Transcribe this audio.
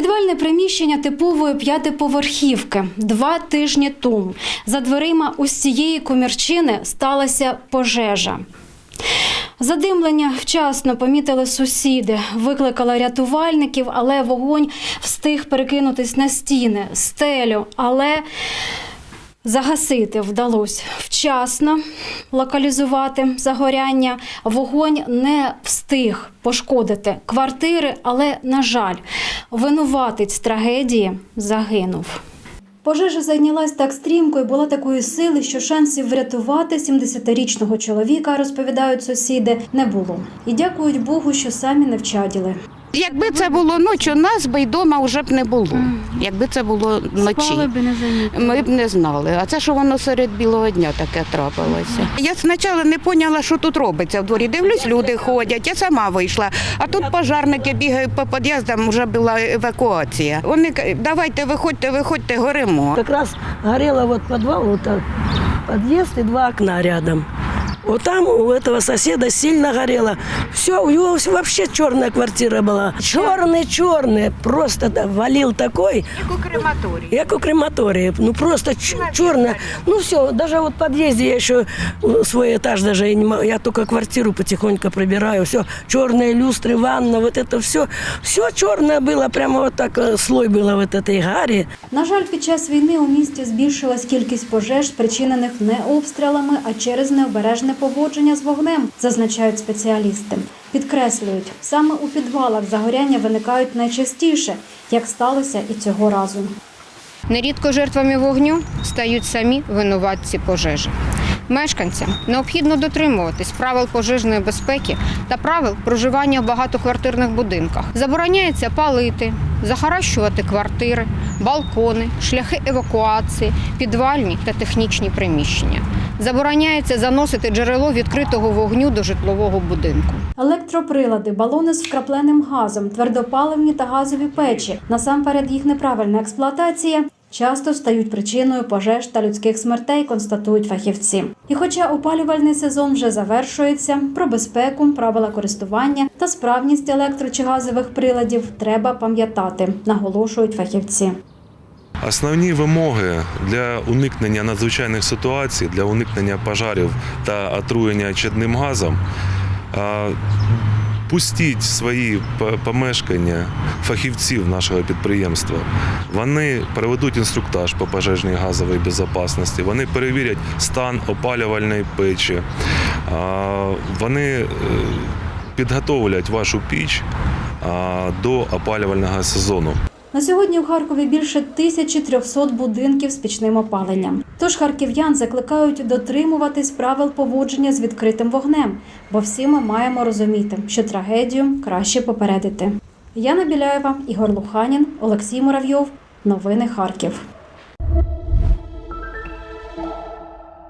Підвальне приміщення типової п'ятиповерхівки. Два тижні тому за дверима усієї комірчини сталася пожежа. Задимлення вчасно помітили сусіди, викликали рятувальників, але вогонь встиг перекинутись на стіни, стелю, але загасити вдалося вчасно локалізувати загоряння. Вогонь не встиг пошкодити квартири, але, на жаль, винуватець трагедії загинув. Пожежа зайнялась так стрімко і була такої сили, що шансів врятувати 70-річного чоловіка, розповідають сусіди, не було. І дякують Богу, що самі не вчаділи. Якби це було ночі, нас би й дома вже б не було. Якби це було вночі. Ми б не знали. А це що воно серед білого дня таке трапилося. Я спочатку не поняла, що тут робиться в дворі. Дивлюсь, люди ходять. Я сама вийшла. А тут пожарники бігають по під'їздам, вже була евакуація. Вони кажуть, давайте виходьте, виходьте, горимо. Как раз горело вот подвал, вот так, подъезд два окна рядом. Вот там у этого соседа сильно горело. Все, у него вообще черная квартира была. Черный, черный, просто да, валил такой, Як у крематорії. як у крематории. Ну просто черная. Ну все, даже вот в подъезде я еще э, свой этаж даже и не могу. Я только квартиру потихоньку пробираю. Все, черные люстры, ванна, вот это все. Все черное было, прямо вот так э, слой было вот этой гари. На жаль, під час війни у місті збільшилась кількість пожеж, спричинених не обстрілами, а через необережне поводження з вогнем, зазначають спеціалісти. Підкреслюють, саме у підвалах загоряння виникають найчастіше, як сталося і цього разу. Нерідко жертвами вогню стають самі винуватці пожежі. Мешканцям необхідно дотримуватись правил пожежної безпеки та правил проживання в багатоквартирних будинках. Забороняється палити, захаращувати квартири, балкони, шляхи евакуації, підвальні та технічні приміщення. Забороняється заносити джерело відкритого вогню до житлового будинку. Електроприлади, балони з вкрапленим газом, твердопаливні та газові печі, насамперед їх неправильна експлуатація. Часто стають причиною пожеж та людських смертей, констатують фахівці. І хоча опалювальний сезон вже завершується, про безпеку, правила користування та справність електро чи газових приладів треба пам'ятати, наголошують фахівці. Основні вимоги для уникнення надзвичайних ситуацій, для уникнення пожарів та отруєння чадним газом. Пустіть свої помешкання фахівців нашого підприємства. Вони проведуть інструктаж по пожежній газовій безпечності, вони перевірять стан опалювальної печі, вони е, підготовлять вашу піч до опалювального сезону. На сьогодні в Харкові більше 1300 будинків з пічним опаленням. Тож харків'ян закликають дотримуватись правил поводження з відкритим вогнем, бо всі ми маємо розуміти, що трагедію краще попередити. Яна Біляєва, Ігор Луханін, Олексій Муравйов. Новини Харків.